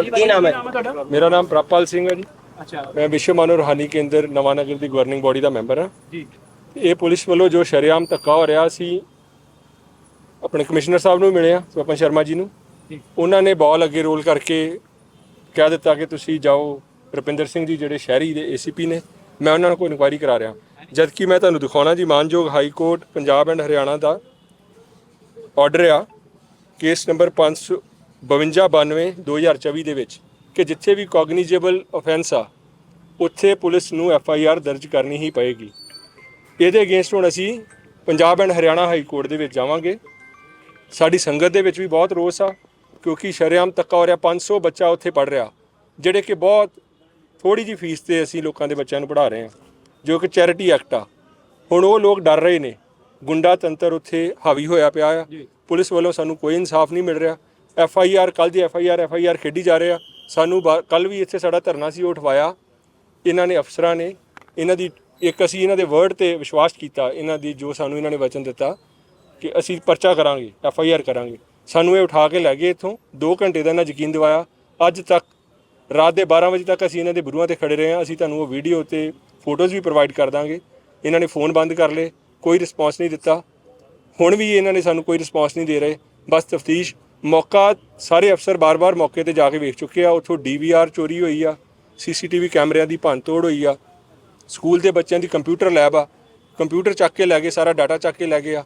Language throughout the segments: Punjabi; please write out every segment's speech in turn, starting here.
ਕੀ ਨਾਮ ਹੈ? ਤੁਹਾਡਾ? ਮੇਰਾ ਨਾਮ ਪ੍ਰਪਾਲ ਸਿੰਘ ਹੈ ਜੀ। ਅੱਛਾ। ਮੈਂ ਵਿਸ਼ਵ ਮਾਨਵ ਰੂਹਾਨੀ ਕੇਂਦਰ ਨਵਾਂਨਗਰ ਦੀ ਗਵਰਨਿੰਗ ਬੋਡੀ ਦਾ ਮੈਂਬਰ ਹਾਂ। ਜੀ। ਇਹ ਪੁਲਿਸ ਵੱਲੋਂ ਜੋ ਸ਼ਰੇਆਮ ਧੱਕਾ ਹੋ ਰਿਹਾ ਸੀ ਆਪਣੇ ਕਮਿਸ਼ਨਰ ਸਾਹਿਬ ਨੂੰ ਮਿਲਿਆ ਸਵਪਨ ਸ਼ਰਮਾ ਜੀ ਨੂੰ। ਜੀ। ਉਹਨਾਂ ਨੇ ਬਾਲ ਅੱਗੇ ਰੋਲ ਕਰਕੇ ਕਹਿ ਦਿੱਤਾ ਕਿ ਤੁਸੀਂ ਜਾਓ ਰੁਪਿੰਦਰ ਸਿੰਘ ਜੀ ਜਿਹੜੇ ਸ਼ਹਿਰੀ ਦੇ ਏਸੀਪੀ ਨੇ ਮੈਂ ਉਹਨਾਂ ਕੋਲ ਇਨਕੁਆਇਰੀ ਕਰਾ ਰਿਹਾ। ਜਦ ਕਿ ਮੈਂ ਤੁਹਾਨੂੰ ਦਿਖਾਉਣਾ ਜੀ ਮਾਨਯੋਗ high court Punjab and Haryana the order ਆ। ਕੇਸ ਨੰਬਰ 55292 2024 ਦੇ ਵਿੱਚ ਕਿ ਜਿੱਥੇ ਵੀ ਕੋਗਨੀਜੇਬਲ ਆਫੈਂਸ ਆ ਉੱਥੇ ਪੁਲਿਸ ਨੂੰ ਐਫ ਆਈ ਆਰ ਦਰਜ ਕਰਨੀ ਹੀ ਪਏਗੀ। ਇਹਦੇ ਅਗੇਂਸਟ ਹੁਣ ਅਸੀਂ Punjab and Haryana high court ਦੇ ਵਿੱਚ ਜਾਵਾਂਗੇ। ਸਾਡੀ ਸੰਗਤ ਦੇ ਵਿੱਚ ਵੀ ਬਹੁਤ ਰੋਸ ਆ ਕਿਉਂਕਿ ਸ਼ਰੇਆਮ ਤੱਕਾ ਹੋ ਰਿਹਾ 500 ਬੱਚਾ ਉੱਥੇ ਪੜ ਰਿਹਾ ਜਿਹੜੇ ਕਿ ਬਹੁਤ ਥੋੜੀ ਜੀ ਫੀਸ ਤੇ ਅਸੀਂ ਲੋਕਾਂ ਦੇ ਬੱਚਿਆਂ ਨੂੰ ਪੜ੍ਹਾ ਰਹੇ ਹਾਂ ਜੋ ਕਿ ਚੈਰਿਟੀ ਐਕਟ ਆ। ਹੁਣ ਉਹ ਲੋਕ ਡਰ ਰਹੇ ਨੇ ਗੁੰਡਾ ਤੰਤਰ ਉੱਥੇ ਹਾਵੀ ਹੋਇਆ ਪਿਆ ਆ। ਪੁਲਿਸ ਵੱਲੋਂ ਸਾਨੂੰ ਕੋਈ ਇਨਸਾਫ ਨਹੀਂ ਮਿਲ ਰਿਹਾ। ਐਫ ਆਈ ਆਰ ਕੱਲ ਦੀ F I R, F I R ਖੇਡੀ ਜਾ ਰਿਹਾ ਸਾਨੂੰ ਕੱਲ ਵੀ ਇੱਥੇ ਸਾਡਾ ਧਰਨਾ ਸੀ, ਉਹ ਉਠਵਾਇਆ। ਇਹਨਾਂ ਨੇ, ਅਫਸਰਾਂ ਨੇ, ਇਹਨਾਂ ਦੀ, ਇੱਕ ਅਸੀਂ ਇਹਨਾਂ ਦੇ ਵਰਡ ਤੇ ਵਿਸ਼ਵਾਸ ਕੀਤਾ, ਇਹਨਾਂ ਦੀ ਜੋ ਸਾਨੂੰ ਇਹਨਾਂ ਨੇ ਵਚਨ ਦਿੱਤਾ, ਕਿ ਅਸੀਂ ਪਰਚਾ ਕਰਾਂਗੇ, ਐਫ ਆਈ ਆਰ ਕਰਾਂਗੇ। ਸਾਨੂੰ ਇਹ ਉਠਾ ਕੇ ਲੈ ਗਏ ਇੱਥੋਂ 2 ਘੰਟੇ ਦਾ ਇਹਨਾਂ ਯਕੀਨ ਦਿਵਾਇਆ। ਅੱਜ ਤੱਕ, ਰਾਤ ਦੇ 12 ਵਜੇ ਤੱਕ ਅਸੀਂ ਇਹਨਾਂ ਦੇ ਬਰੂਹਾਂ ਤੇ ਖੜੇ ਰਹੇ ਹਾਂ। ਅਸੀਂ ਤੁਹਾਨੂੰ ਉਹ ਵੀਡੀਓ ਤੇ ਫੋਟੋਜ਼ ਵੀ ਪ੍ਰੋਵਾਈਡ ਕਰ ਦਾਂਗੇ। ਇਹਨਾਂ ਨੇ ਫੋਨ ਬੰਦ ਕਰ ਲਏ, ਕੋਈ ਰਿਸਪਾਂਸ ਨਹੀਂ ਦਿੱਤਾ। ਹੁਣ ਵੀ ਇਹਨਾਂ ਨੇ ਸਾਨੂੰ ਕੋਈ ਰਿਸਪਾਂਸ ਨਹੀਂ ਦੇ ਰਹੇ। ਬਸ ਤਫਤੀਸ਼ ਮੌਕਾ ਸਾਰੇ ਅਫਸਰ ਬਾਰ-ਬਾਰ ਮੌਕੇ ਤੇ ਜਾ ਕੇ ਵੇਖ ਚੁੱਕੇ ਆ। ਉੱਥੋਂ ਡੀਵੀਆਰ ਚੋਰੀ ਹੋਈ ਆ ਸੀਸੀਟੀਵੀ ਕੈਮਰਿਆਂ ਦੀ ਭੰਨਤੋੜ ਹੋਈ ਆ। ਸਕੂਲ ਦੇ ਬੱਚਿਆਂ ਦੀ ਕੰਪਿਊਟਰ ਲੈਬ ਆ। ਕੰਪਿਊਟਰ ਚੱਕ ਕੇ ਲੈ ਗਏ ਸਾਰਾ ਡਾਟਾ ਚੱਕ ਕੇ ਲੈ ਗਏ ਆ।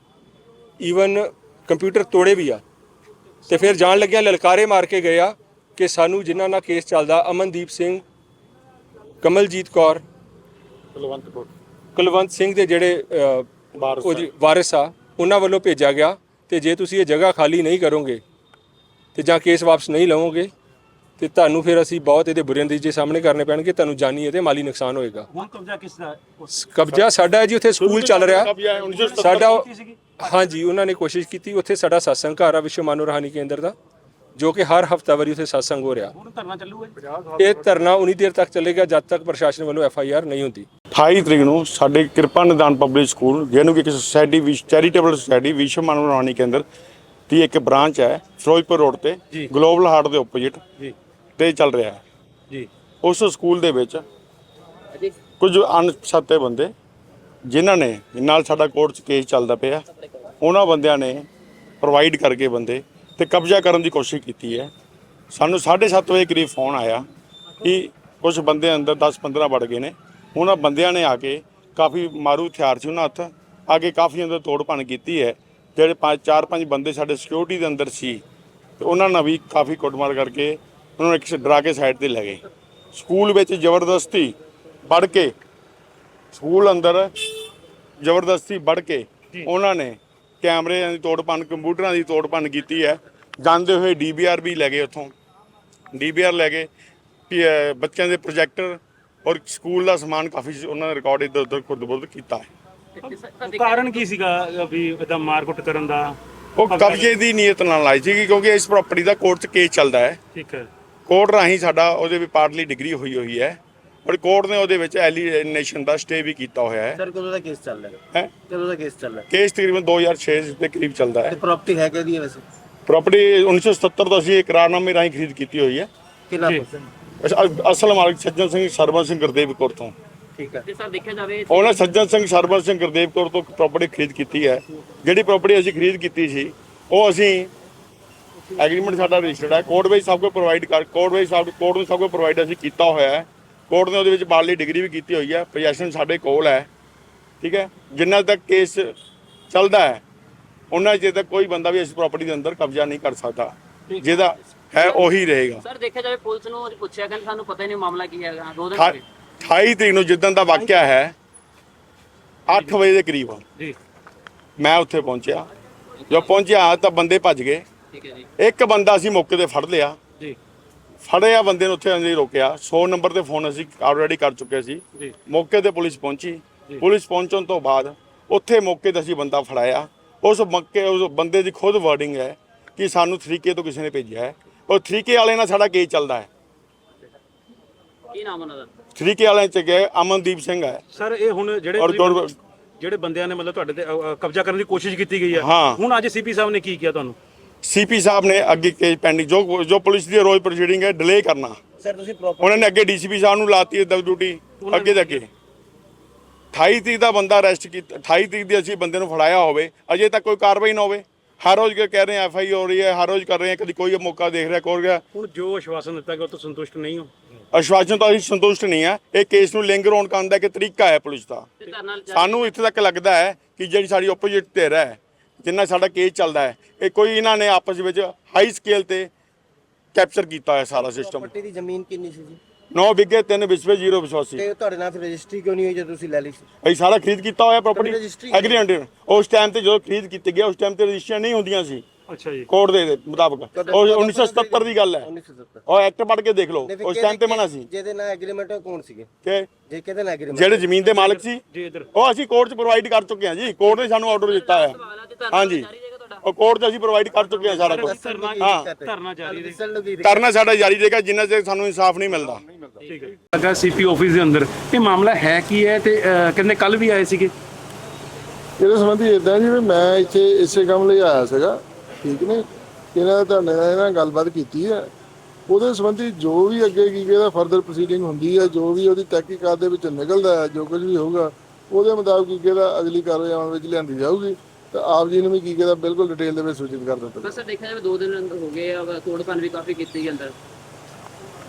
ਈਵਨ ਕੰਪਿਊਟਰ ਤੋੜੇ ਵੀ ਆ। ਤੇ ਫਿਰ ਜਾਣ ਲੱਗਿਆ ਲਲਕਾਰੇ ਮਾਰ ਕੇ ਗਏ ਆ ਕਿ ਸਾਨੂੰ ਜਿਨ੍ਹਾਂ ਨਾਲ ਕੇਸ ਚੱਲਦਾ ਅਮਨਦੀਪ ਸਿੰਘ ਕਮਲਜੀਤ ਕੌਰ ਕੁਲਵੰਤ ਸਿੰਘ ਦੇ ਜਿਹੜੇ ਵਾਰਿਸ ਆ ਉਹਨਾਂ ਵੱਲੋਂ ਭੇਜਿਆ ਗਿਆ। ਤੇ ਜੇ ਤੁਸੀਂ ਇਹ ਜਗ੍ਹਾ ਖਾਲੀ ਨਹੀਂ ਕਰੋਗੇ ਤੇ ਜਾਂ ਕੇਸ ਵਾਪਸ ਨਹੀਂ ਲਵੋਗੇ ਤੇ ਤੁਹਾਨੂੰ ਫਿਰ ਅਸੀਂ ਬਹੁਤ ਇਹਦੇ ਬੁਰੇ ਨਤੀਜੇ ਸਾਹਮਣੇ ਕਰਨੇ ਪੈਣਗੇ ਤੁਹਾਨੂੰ ਜਾਨੀ ਅਤੇ ਮਾਲੀ ਨੁਕਸਾਨ ਹੋਏਗਾ। ਹੁਣ ਕਬਜ਼ਾ ਕਿਸ ਦਾ ਕਬਜ਼ਾ ਸਾਡਾ ਹੈ ਜੀ ਉੱਥੇ ਸਕੂਲ ਚੱਲ ਰਿਹਾ। ਸਾਡਾ ਹਾਂਜੀ ਉਹਨਾਂ ਨੇ ਕੋਸ਼ਿਸ਼ ਕੀਤੀ ਉੱਥੇ ਸਾਡਾ satsang ਘਰ ਆ ਵਿਸ਼ਵ ਮਾਨਵ ਰਹਾਨੀ ਕੇਂਦਰ ਦਾ ਜੋ ਕਿ ਹਰ ਹਫਤਾਵਾਰੀ ਉੱਥੇ satsang ਹੋ ਰਿਹਾ। ਹੁਣ ਧਰਨਾ ਚੱਲੂਗਾ ਜੀ? ਇਹ ਧਰਨਾ ਉਨੀ ਦੇਰ ਤੱਕ ਚੱਲੇਗਾ ਜਦ ਤੱਕ ਪ੍ਰਸ਼ਾਸਨ ਵੱਲੋਂ ਐਫ ਆਈ ਆਰ ਨਹੀਂ ਹੁੰਦੀ। 28 ਤਰੀਕ ਨੂੰ ਸਾਡੇ ਕਿਰਪਾ ਨਿਦਾਨ ਪਬਲਿਕ ਸਕੂਲ ਜਿਹਨੂੰ ਕਿ ਇੱਕ ਸੁਸਾਇਟੀ ਵਿਸ਼ ਚੈਰੀਟੇਬਲ ਸੁਸਾਇਟੀ ਵਿਸ਼ਵ ਮਾਨਵ ਰਹਾਣੀ ਕੇਂਦਰ ਦੀ ਇੱਕ ਬ੍ਰਾਂਚ ਹੈ ਫਿਰੋਜ਼ਪੁਰ ਰੋਡ ਤੇ ਜੀ। ਗਲੋਬਲ ਹਾਰਟ ਦੇ ਆਪੋਜ਼ਿਟ ਜੀ। ਤੇ ਚੱਲ ਰਿਹਾ ਹੈ। ਜੀ। ਉਸ ਸਕੂਲ ਦੇ ਵਿੱਚ ਕੁਝ ਅਣਪਛਾਤੇ ਬੰਦੇ ਜਿਨ੍ਹਾਂ ਨੇ ਨਾਲ ਸਾਡਾ ਕੋਰਟ 'ਚ ਕੇਸ ਚੱਲਦਾ ਪਿਆ ਉਹਨਾਂ ਬੰਦਿਆਂ ਨੇ ਪ੍ਰੋਵਾਈਡ ਕਰਕੇ ਬੰਦੇ ਤੇ ਕਬਜ਼ਾ ਕਰਨ ਦੀ ਕੋਸ਼ਿਸ਼ ਕੀਤੀ ਹੈ। ਸਾਨੂੰ 7:30 ਵਜੇ ਕਰੀਬ ਫੋਨ ਆਇਆ ਕਿ ਕੁਝ ਬੰਦੇ ਅੰਦਰ 10-15 ਵੜ ਗਏ ਨੇ। ਉਹਨਾਂ ਬੰਦਿਆਂ ਨੇ ਆ ਕੇ ਕਾਫੀ ਮਾਰੂ ਹਥਿਆਰ ਸੀ ਉਹਨਾਂ ਹੱਥ ਆ ਕੇ ਕਾਫੀ ਅੰਦਰ ਤੋੜ ਭੰਨ ਕੀਤੀ ਹੈ। ਜਿਹੜੇ ਪੰਜ ਚਾਰ ਪੰਜ ਬੰਦੇ ਸਾਡੇ ਸਿਕਿਉਰਿਟੀ ਦੇ ਅੰਦਰ ਸੀ ਤੇ ਉਹਨਾਂ ਨਾਲ ਵੀ ਕਾਫੀ ਕੁੱਟਮਾਰ ਕਰਕੇ ਉਹਨਾਂ ਨੂੰ ਇੱਕ ਡਰਾ ਕੇ ਸਾਈਡ ਤੇ ਲੈ ਗਏ। ਸਕੂਲ ਵਿੱਚ ਜ਼ਬਰਦਸਤੀ ਵੜ ਕੇ ਸਕੂਲ ਅੰਦਰ ਜ਼ਬਰਦਸਤੀ ਵੜ ਕੇ ਉਹਨਾਂ ਨੇ ਕੈਮਰਿਆਂ ਦੀ ਤੋੜ ਭੰਨ ਕੰਪਿਊਟਰਾਂ ਦੀ ਤੋੜ ਭੰਨ ਕੀਤੀ ਹੈ। ਜਾਂਦੇ ਹੋਏ ਡੀਬੀਆਰ ਵੀ ਲੈ ਗਏ ਉੱਥੋਂ। ਡੀਬੀਆਰ ਲੈ ਗਏ ਬੱਚਿਆਂ ਦੇ ਪ੍ਰੋਜੈਕਟਰ ਔਰ ਸਕੂਲ ਦਾ ਸਮਾਨ ਕਾਫੀ ਉਹਨਾਂ ਨੇ ਰਿਕਾਰਡ ਇੱਧਰ ਉੱਧਰ ਖੁਰਦ-ਬੁਰਦ ਕੀਤਾ ਹੈ। ਕਾਰਨ ਕੀ ਸੀਗਾ ਵੀ ਇਦਾਂ ਮਾਰਕੁੱਟ ਕਰਨ ਦਾ? ਉਹ ਕਬਜ਼ੇ ਦੀ ਨੀਅਤ ਨਾਲ ਆਈ ਸੀ ਕਿਉਂਕਿ ਇਸ ਪ੍ਰਾਪਰਟੀ ਦਾ ਕੋਰਟ 'ਚ ਕੇਸ ਚੱਲਦਾ ਹੈ। ਠੀਕ ਹੈ। ਕੋਰਟ ਰਾਹੀਂ ਸਾਡਾ ਉਹਦੇ ਵੀ ਪਾਰਟਲੀ ਡਿਗਰੀ ਹੋਈ ਹੋਈ ਹੈ ਔਰ ਕੋਰਟ ਨੇ ਉਹਦੇ ਵਿੱਚ ਐਲੀਨੇਸ਼ਨ ਦਾ ਸਟੇ ਵੀ ਕੀਤਾ ਹੋਇਆ ਹੈ। ਸਰ ਕਦੋਂ ਦਾ ਕੇਸ ਚੱਲ ਰਿਹਾ? ਹੈ? ਕਦੋਂ ਦਾ ਕੇਸ ਚੱਲ ਰਿਹਾ? ਕੇਸ ਤਕਰੀਬਨ 2006 ਦੇ ਕਰੀਬ ਚੱਲਦਾ ਹੈ। ਤੇ ਪ੍ਰਾਪਰਟੀ ਹੈ ਕਿਹਦੀ ਹੈ ਵੈਸੇ? ਪ੍ਰਾਪਰਟੀ 1977 ਤੋਂ ਅਸੀਂ ਇਕਰਾਰਨਾਮੇ ਰਾਹੀਂ ਖਰੀਦ ਕੀਤੀ ਹੋਈ ਹੈ। ਕਿੰਨਾ ਅਸਲ ਮਾਲਕ ਸੱਜਣ ਸਿੰਘ ਸਰਬਨ ਸਿੰਘ ਗੁਰਦੇਵ ਕੌਰ ਤੋਂ। ਠੀਕ ਹੈ। ਤੇ ਸਰ ਦੇਖਿਆ ਜਾਵੇ ਉਹਨਾਂ ਸੱਜਣ ਸਿੰਘ ਸਰਬਨ ਸਿੰਘ ਗੁਰਦੇਵ ਕੌਰ ਤੋਂ ਪ੍ਰਾਪਰਟੀ ਖਰੀਦ ਕੀਤੀ ਹੈ। ਜਿਹੜੀ ਪ੍ਰਾਪਰਟੀ ਅਸੀਂ ਖਰੀਦ ਕੀਤੀ ਸੀ ਉਹ ਅਸੀਂ ਐਗਰੀਮੈਂਟ ਸਾਡਾ ਰਜਿਸਟਰਡ ਹੈ। ਕੋਰਟ ਵਿੱਚ ਸਭ ਕੁਝ ਪ੍ਰੋਵਾਈਡ ਕਰ ਕੋਰਟ ਵਿੱਚ ਸਭ ਕੋਰਟ ਨੂੰ ਸਭ ਕੁਝ ਪ੍ਰੋਵਾਈਡ ਅਸੀਂ ਕੀਤਾ ਹੋਇਆ ਹੈ। ਕੋਰਟ ਨੇ ਉਹਦੇ ਵਿੱਚ ਬਾਲੀ ਡਿਗਰੀ ਵੀ ਕੀਤੀ ਹੋਈ ਹੈ। ਪੋਜੈਸ਼ਨ ਸਾਡੇ ਕੋਲ ਹੈ। ਠੀਕ ਹੈ। ਜਿੰਨਾ ਤੱਕ ਕੇਸ ਚੱਲਦਾ ਹੈ ਉਹਨਾਂ ਚਿਰ ਤੱਕ ਕੋਈ ਬੰਦਾ ਵੀ ਇਸ ਪ੍ਰਾਪਰਟੀ ਦੇ ਅੰਦਰ ਕਬਜ਼ਾ ਨਹੀਂ ਕਰ ਸਕਦਾ। ਜਿਹਦਾ ਹੈ ਉਹੀ ਰਹੇਗਾ। ਸਰ ਦੇਖਿਆ ਜਾਵੇ ਪੁਲਿਸ ਨੂੰ ਪੁੱਛਿਆ ਕਹਿੰਦੇ ਸਾਨੂੰ ਪਤਾ ਹੀ ਨਹੀਂ ਮਾਮਲਾ ਕੀ ਹੈਗਾ। ਦੋ ਦਿਨ ਅਠਾ- ਹੋ ਗਏ। 28 ਤਰੀਕ ਨੂੰ ਜਿੱਦਣ ਦਾ ਵਾਕਿਆ ਹੈ 8 ਵਜੇ ਦੇ ਕਰੀਬ ਜੀ। ਮੈਂ ਉੱਥੇ ਪਹੁੰਚਿਆ। ਜਦੋਂ ਪਹੁੰਚਿਆ ਤਾਂ ਬੰਦੇ ਭੱਜ ਗਏ। ਠੀਕ ਹੈ ਜੀ। ਇੱਕ ਬੰਦਾ ਅਸੀਂ ਮੌਕੇ ਤੇ ਫੜ ਲਿਆ। ਜੀ। ਫੜਿਆ ਬੰਦੇ ਨੂੰ ਉੱਥੇ ਅੰਦਰ ਰੋਕਿਆ। 100 ਨੰਬਰ ਤੇ ਫੋਨ ਅਸੀਂ ਆਲਰੇਡੀ ਕਰ ਚੁੱਕੇ ਸੀ। ਮੌਕੇ ਤੇ ਪੁਲਿਸ ਪਹੁੰਚੀ। ਪੁਲਿਸ ਪਹੁੰਚਣ ਤੋਂ ਬਾਅਦ ਉੱਥੇ ਮੌਕੇ ਤੇ ਅਸੀਂ ਬੰਦਾ ਫੜਾਇਆ। ਉਸ ਮੌਕੇ ਉਸ ਬੰਦੇ ਦੀ ਖੁਦ ਵਰਡਿੰਗ ਹੈ ਕਿ ਸਾਨੂੰ ਤਰੀਕੇ ਤੋਂ ਕਿਸੇ ਨੇ ਭੇਜਿਆ ਹੈ। ਉਹ ਤਰੀਕੇ ਵਾਲੇ ਨਾਲ ਸਾਡਾ ਕੇਸ ਚੱਲਦਾ ਹੈ। ਕੀ ਨਾਮ ਉਹਨਾਂ ਦਾ? ਤਰੀਕੇ ਵਾਲਿਆਂ ਚ ਗਏ ਅਮਨਦੀਪ ਸਿੰਘ ਹੈ ਸਰ ਇਹ ਹੁਣ ਜਿਹੜੇ ਔਰ ਤੁਸੀਂ- ਗੌਰਵ- ਜਿਹੜੇ ਬੰਦਿਆਂ ਨੇ ਮਤਲਬ ਤੁਹਾਡੇ ਤੇ ਅ, ਅ, ਕਬਜ਼ਾ ਕਰਨ ਦੀ ਕੋਸ਼ਿਸ਼ ਕੀਤੀ ਗਈ ਹੈ ਹਾਂ। ਹੁਣ ਅੱਜ ਸੀਪੀ ਸਾਹਿਬ ਨੇ ਕੀ ਕੀਤਾ ਤੁਹਾਨੂੰ? ਸੀਪੀ ਸਾਹਿਬ ਨੇ ਅੱਗੇ ਕੇਸ ਪੈਂਡਿੰਗ ਜੋ ਜੋ ਪੁਲਿਸ ਦੀ ਰੋਜ਼ ਪ੍ਰੋਸੀਡਿੰਗ ਹੈ ਡਿਲੇ ਕਰਨਾ। ਸਰ ਤੁਸੀਂ ਪ੍ਰੋਪਰ ਉਹਨਾਂ ਨੇ ਅੱਗੇ ਡੀਸੀਪੀ ਸਾਹਿਬ ਨੂੰ ਲਾਤੀ ਹੈ ਦਬ ਡਿਊਟੀ ਅੱਗੇ ਦੇ ਅੱਗੇ। 28 ਤਰੀਕ ਦਾ ਬੰਦਾ ਅਰੈਸਟ ਕੀਤਾ 28 ਤਰੀਕ ਦੇ ਅਸੀਂ ਬੰਦੇ ਨੂੰ ਫੜਾਇਆ ਹੋਵੇ ਅਜੇ ਤੱਕ ਕੋਈ ਕਾਰਵਾਈ ਨਾ ਹੋਵੇ। ਹਰ ਰੋਜ਼ ਕਹਿ ਰਹੇ ਐਫ ਆਈ ਹੋ ਰਹੀ ਹੈ ਹਰ ਰੋਜ਼ ਕਰ ਰਹੇ ਹਾਂ ਕਦੀ ਕੋਈ ਮੌਕਾ ਦੇਖ ਰਿਹਾ ਕੋਰ ਗਿਆ? ਹੁਣ ਜੋ ਆਸ਼ਵਾਸਨ ਦਿੱਤਾ ਗਿਆ ਉਹ ਤੋਂ ਸੰਤੁਸ਼ਟ ਨਹੀਂ ਹੋ। ਅਸ਼ਵਾਸਨ ਤੋਂ ਅਸੀਂ ਸੰਤੁਸ਼ਟ ਨਹੀਂ ਆ। ਇਹ ਕੇਸ ਨੂੰ ਲਿੰਗਰ ਔਨ ਕਰਨ ਦਾ ਇੱਕ ਤਰੀਕਾ ਹੈ ਪੁਲਿਸ ਦਾ। ਸਾਨੂੰ ਇੱਥੇ ਤੱਕ ਲੱਗਦਾ ਹੈ ਕਿ ਜਿਹੜੀ ਸਾਡੀ ਆਪੋਜੀਟ ਧਿਰ ਹੈ ਜਿੰਨਾ ਸਾਡਾ ਕੇਸ ਚੱਲਦਾ ਹੈ ਇਹ ਕੋਈ ਇਹਨਾਂ ਨੇ ਆਪਸ ਵਿੱਚ ਹਾਈ ਸਕੇਲ ਤੇ ਕੈਪਚਰ ਕੀਤਾ ਹੈ ਸਾਰਾ ਸਿਸਟਮ ਪ੍ਰਾਪਰਟੀ ਦੀ ਜ਼ਮੀਨ ਕਿੰਨੀ ਸੀ ਜੀ? 9 ਵਿਗੇ 3 ਵਿਸਵੇ 0 ਵਿਸ਼ਵਾਸੀ। ਤੇ ਤੁਹਾਡੇ ਨਾਲ ਫਿਰ ਰਜਿਸਟਰੀ ਕਿਉਂ ਨਹੀਂ ਹੋਈ ਜਦੋਂ ਤੁਸੀਂ ਲੈ ਲਈ ਸੀ? ਅਸੀਂ ਸਾਰਾ ਖਰੀਦ ਕੀਤਾ ਹੋਇਆ ਪ੍ਰਾਪਰਟੀ ਐਗਰੀਮੈਂਟ ਉਸ ਟਾਈਮ ਤੇ ਜਦੋਂ ਖਰੀਦ ਕੀਤੀ ਗਿਆ ਉਸ ਟਾਈਮ ਤੇ ਰਜਿਸਟਰੀਆਂ ਨਹੀਂ ਹੁੰਦੀਆਂ ਸੀ। ਅੱਛਾ ਜੀ। ਕੋਰਟ ਦੇ ਮੁਤਾਬਕ। ਉਹ 1977 ਦੀ ਗੱਲ ਹੈ। 1977 ਉਹ ਐਕਟ ਪੜ੍ਹ ਕੇ ਦੇਖ ਲਓ। ਉਸ ਟਾਈਮ ਤੇ ਮਨਾ ਸੀ। ਜਿਹਦੇ ਨਾਲ ਐਗਰੀਮੈਂਟ ਕੌਣ ਸੀਗੇ? ਕਿ ਜੇ ਕਿਹਦੇ ਨਾਲ ਐਗਰੀਮੈਂਟ ਜਿਹੜੇ ਜ਼ਮੀਨ ਦੇ ਮਾਲਕ ਸੀ। ਜੀ ਇੱਧਰ। ਉਹ ਅਸੀਂ ਕੋਰਟ 'ਚ ਪ੍ਰੋਵਾਈਡ ਕਰ ਚੁੱਕੇ ਹਾਂ ਜੀ। ਕੋਰਟ ਨੇ ਸਾਨੂੰ ਆਰਡਰ ਦਿੱਤਾ ਹੈ। ਧਰਨਾ ਹਾਂਜੀ। ਰਹੇਗਾ ਉਹ ਕੋਰਟ 'ਚ ਅਸੀਂ ਪ੍ਰੋਵਾਈਡ ਕਰ ਚੁੱਕੇ ਹਾਂ ਸਾਰਾ ਕੁਝ ਹਾਂ ਧਰਨਾ ਜਾਰੀ ਰਹੇ ਦੱਸਣ ਲੱਗੀ ਕਰਨਾ ਸਾਡਾ ਜਾਰੀ ਰਹੇਗਾ। ਜਿੰਨਾ ਚਿਰ ਸਾਨੂੰ ਇਨਸਾਫ ਨਹੀਂ ਮਿਲਦਾ। ਠੀਕ ਹੈ। ਲੱਗਾ ਸੀਪੀ ਆਫਿਸ ਦੇ ਅੰਦਰ। ਇਹ ਮਾਮਲਾ ਹੈ ਕੀ ਹੈ ਤੇ ਅਹ, ਕਹਿੰਦੇ ਕੱਲ ਵੀ ਆਏ ਸੀਗੇ? ਇਹਦੇ ਸੰਬੰਧੀ ਇਦਾਂ ਜੀ ਵੀ ਮੈਂ ਇੱਥੇ ਇਸੇ ਕੰਮ ਲਈ ਆਇਆ ਸੀਗਾ ਠੀਕ ਨੇ? ਇਹਨਾਂ ਦਾ ਤੁਹਾਡੇ ਨਾਲ ਇਹਨਾਂ ਨਾਲ ਗੱਲਬਾਤ ਕੀਤੀ ਹੈ। ਉਹਦੇ ਸੰਬੰਧੀ ਜੋ ਵੀ ਅੱਗੇ ਕੀ ਕਿਹਦਾ ਫਰਦਰ ਪ੍ਰੋਸੀਡਿੰਗ ਹੁੰਦੀ ਹੈ ਜੋ ਵੀ ਉਹਦੀ ਤਹਿਕੀਕਾਤ ਦੇ ਵਿੱਚ ਨਿਕਲਦਾ ਹੈ ਜੋ ਕੁਝ ਵੀ ਹੋਊਗਾ ਉਹਦੇ ਮੁਤਾਬਕ ਕੀ ਕਿਹਦਾ ਅਗਲੀ ਕਾਰਵਾਈ ਵਿੱਚ ਲਿਆਂਦੀ ਜਾਊਗੀ। ਤਾਂ ਆਪ ਜੀ ਨੂੰ ਵੀ ਕੀ ਕਿਹਦਾ ਬਿਲਕੁਲ ਡਿਟੇਲ ਦੇ ਵਿੱਚ ਸੂਚਿਤ ਕਰ ਦਿੱਤਾ। ਬਸ ਦੇਖਿਆ ਜਾਵੇ ਦੋ ਦਿਨ ਅੰਦਰ ਹੋ ਗਏ ਆ ਤੋੜ ਭੰਨ ਵੀ ਕਾਫੀ ਕੀਤੀ ਗਈ ਅੰਦਰ।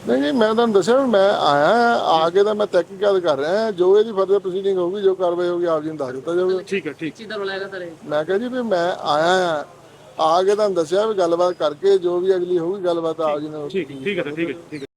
ਨਹੀਂ ਨਹੀਂ ਮੈਂ ਤੁਹਾਨੂੰ ਦੱਸਿਆ ਵੀ ਮੈਂ ਆਇਆ ਆ ਕੇ ਤਾਂ ਮੈਂ ਤਹਿਕੀਕਾਤ ਕਰ ਰਿਹਾ ਜੋ ਇਹਦੀ ਫਰਦਰ ਪ੍ਰੋਸੀਡਿੰਗ ਹੋਊਗੀ ਜੋ ਕਾਰਵਾਈ ਹੋਊਗੀ ਆਪ ਜੀ ਨੂੰ ਦੱਸ ਦਿੱਤਾ ਜਾਊਗਾ। ਠੀਕ ਹੈ ਠੀਕ। ਚੀਜ਼ ਦਾ ਬੁਲਾਏਗਾ ਸਰ ਮੈਂ ਕਿਹਾ ਜੀ ਵੀ ਮੈਂ ਆਇਆ ਆ ਆ ਕੇ ਤੁਹਾਨੂੰ ਦੱਸਿਆ ਵੀ ਗੱਲਬਾਤ ਕਰਕੇ ਜੋ ਵੀ ਅਗਲੀ ਹੋਊਗੀ ਗੱਲਬਾਤ ਆਪ ਜੀ ਨਾਲ ਠੀਕ ਠੀਕ ਹੈ ਸਰ, ਠੀਕ ਹੈ ਠੀਕ ਹੈ।